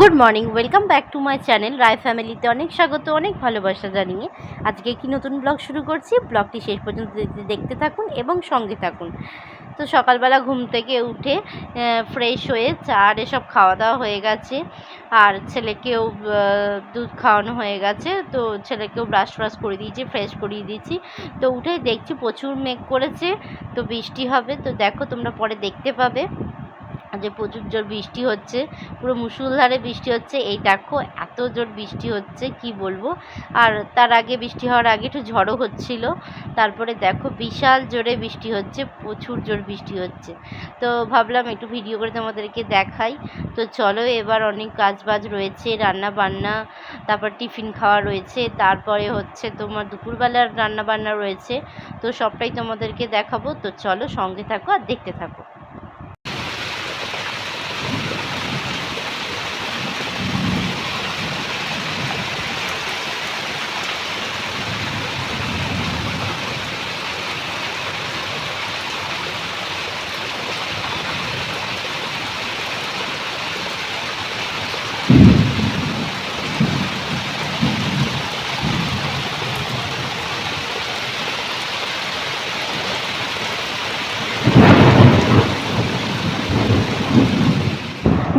Good morning, welcome back to my channel Roy ফ্যামিলিতে অনেক স্বাগত, অনেক ভালোবাসা জানিয়ে। আজকে একটি নতুন ব্লগ শুরু করছি। ব্লগটি শেষ পর্যন্ত দেখতে- থাকুন এবং সঙ্গে থাকুন। তো সকালবেলা ঘুম থেকে উঠে ফ্রেশ হয়ে চা আর এসব খাওয়া দাওয়া হয়ে গেছে। আর ছেলেকেও দুধ খাওয়ানো হয়ে গেছে। তো ছেলেকেও ব্রাশ ফ্রাশ করে দিয়েছি ফ্রেশ করিয়ে দিয়েছি। তো উঠেই দেখছি প্রচুর মেঘ করেছে, তো বৃষ্টি হবে। তো দেখো তোমরা পরে দেখতে পাবে। যে প্রচুর জোর বৃষ্টি হচ্ছে, পুরো মুষলধারে বৃষ্টি হচ্ছে, এই দেখো এত জোর বৃষ্টি হচ্ছে, কি বলব? আর তার আগে বৃষ্টি হওয়ার আগে একটু ঝড়ও হচ্ছিল, তারপরে দেখো বিশাল জোরে বৃষ্টি হচ্ছে, প্রচুর জোর বৃষ্টি হচ্ছে। তো ভাবলাম একটু ভিডিও করে তোমাদেরকে দেখাই। তো চলো এবার অনেক কাজ বাজ রয়েছে রান্না বান্না তারপর টিফিন খাওয়া রয়েছে, তারপরে হচ্ছে তোমার দুপুরবেলার রান্না বান্না রয়েছে, তো সবটাই তোমাদেরকে দেখাবো। তো চলো সঙ্গে থাকো আর দেখতে থাকো।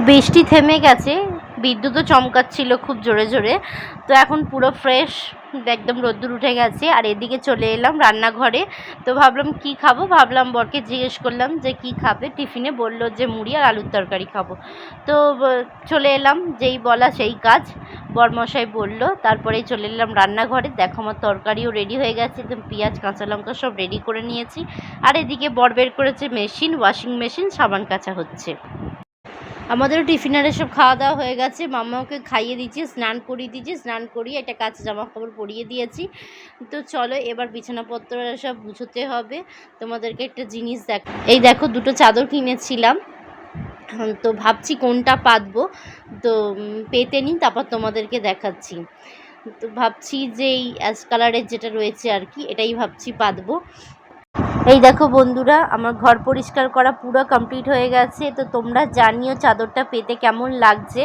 বৃষ্টি থেমে গেছে, বিদ্যুৎও চমকাচ্ছিল খুব জোরে জোরে। তো এখন পুরো ফ্রেশ একদম রোদ্দুর উঠে গেছে। আর এদিকে চলে এলাম রান্নাঘরে। তো ভাবলাম কি খাব? ভাবলাম বরকে জিজ্ঞেস করলাম যে কি খাবে? টিফিনে বলল যে মুড়ি আর আলুর তরকারি খাব। তো চলে এলাম, যেই বলা সেই কাজ। বরমশাই বলল, তারপরেই চলে এলাম রান্নাঘরে। দেখো আমার তরকারিও রেডি হয়ে গেছে। একদম পেঁয়াজ, কাঁচা লঙ্কা সব রেডি করে নিয়েছি। আর এদিকে বর বের করেছে মেশিন ওয়াশিং মেশিন সাবান কাচা হচ্ছে। আমাদেরও টিফিনের সব খাওয়া দাওয়া হয়ে গেছে। মাম্মাকে খাইয়ে দিয়েছি, স্নান করিয়ে দিয়েছি, স্নান করিয়ে একটা কাঁচা জামা কাপড় পরিয়ে দিয়েছি। তো চলো এবার বিছানাপত্র সব গুছোতে হবে। তোমাদেরকে একটা জিনিস দেখ, এই দেখো দুটো চাদর কিনেছিলাম। তো ভাবছি কোনটা পাতবো। তো পেতে নিই, তারপর তোমাদেরকে দেখাচ্ছি। তো ভাবছি যে এই অ্যাশ কালারের যেটা রয়েছে আর কি, এটাই ভাবছি পাতবো। এই দেখো বন্ধুরা, আমার ঘর পরিষ্কার করা পুরো কমপ্লিট হয়ে গেছে। তো তোমরা জানিও চাদরটা পেতে কেমন লাগছে।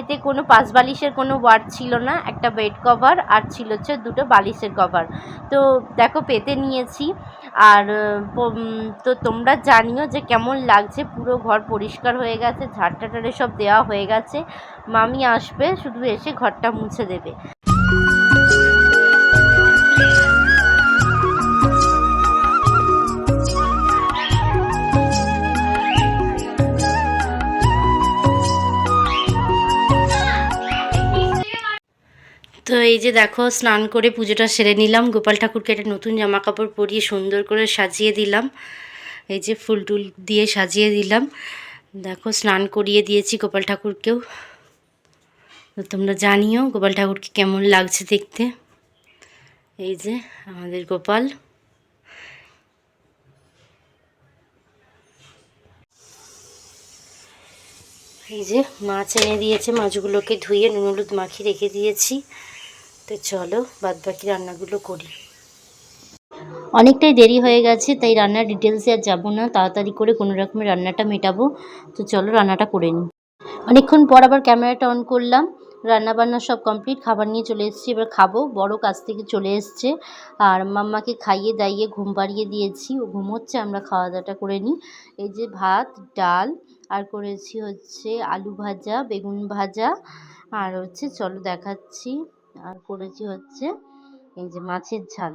এতে কোনো পাঁচ বালিশের কোনো ওয়ার্ড ছিল না, একটা বেড কভার আর ছিল হচ্ছে দুটো বালিশের কভার তো দেখো পেতে নিয়েছি। আর তো তোমরা জানিও যে কেমন লাগছে, পুরো ঘর পরিষ্কার হয়ে গেছে ঝাড়টাটারে সব দেওয়া হয়ে গেছে। মামি আসবে, শুধু এসে ঘরটা মুছে দেবে। তো এই যে দেখো, স্নান করে পুজোটা সেরে নিলাম। গোপাল ঠাকুরকে একটা নতুন জামা কাপড় পরিয়ে সুন্দর করে সাজিয়ে দিলাম। এই যে ফুল টুল দিয়ে সাজিয়ে দিলাম। দেখো, স্নান করিয়ে দিয়েছি গোপাল ঠাকুরকেও। তো তোমরা জানিও গোপাল ঠাকুরকে কেমন লাগছে দেখতে। এই যে আমাদের গোপাল। এই যে মাছ এনে দিয়েছে, মাছগুলোকে ধুয়ে নুন হলুদ মাখিয়ে রেখে দিয়েছি। তো চলো বাদ বাকি রান্নাগুলো করি। অনেকটাই দেরি হয়ে গেছে, তাই রান্নার ডিটেলসে আর যাব না। তাড়াতাড়ি করে কোনো রকমের রান্নাটা মেটাবো। তো চলো রান্নাটা করে নিই। অনেকক্ষণ পর আবার ক্যামেরাটা অন করলাম। রান্না বান্না সব কমপ্লিট খাবার নিয়ে চলে এসেছি। এবার খাব। বড় কাছ থেকে চলে এসছে। আর মাম্মাকে খাইয়ে দাইয়ে ঘুম পাড়িয়ে দিয়েছি। ও ঘুমোচ্ছে, আমরা খাওয়া দাওয়াটা করে নিই। এই যে ভাত, ডাল, আর করেছি হচ্ছে আলু ভাজা, বেগুন ভাজা। আর হচ্ছে চলো দেখাচ্ছি। আর করেছি হচ্ছে এই যে মাছের ঝাল।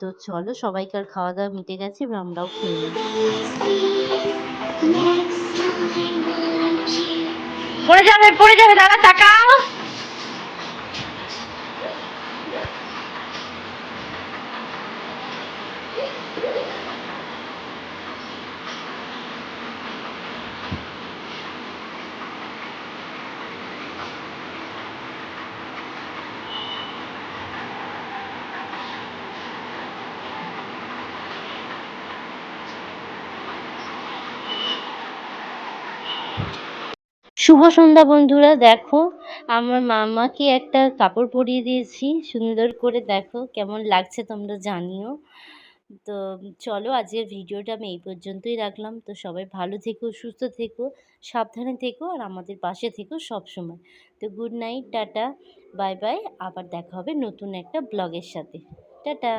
তো চলো সবাইকার খাওয়া দাওয়া মিটে গেছে, এবার আমরাও খেয়ে নিই। পড়ে যাবে পড়ে যাবে, দাদা, তাকাও। শুভ সন্ধ্যা বন্ধুরা, দেখো আমার মামাকে একটা কাপড় পরিয়ে দিয়েছি, সুন্দর করে দেখো কেমন লাগছে তোমরা জানিও। তো চলো আজকের ভিডিওটা আমি এই পর্যন্তই রাখলাম। তো সবাই ভালো থেকো, সুস্থ থেকো, সাবধানে থেকো আর আমাদের পাশে থেকো সব সময় তো good night tata bye bye আবার দেখা হবে নতুন একটা ব্লগের সাথে। টাটা।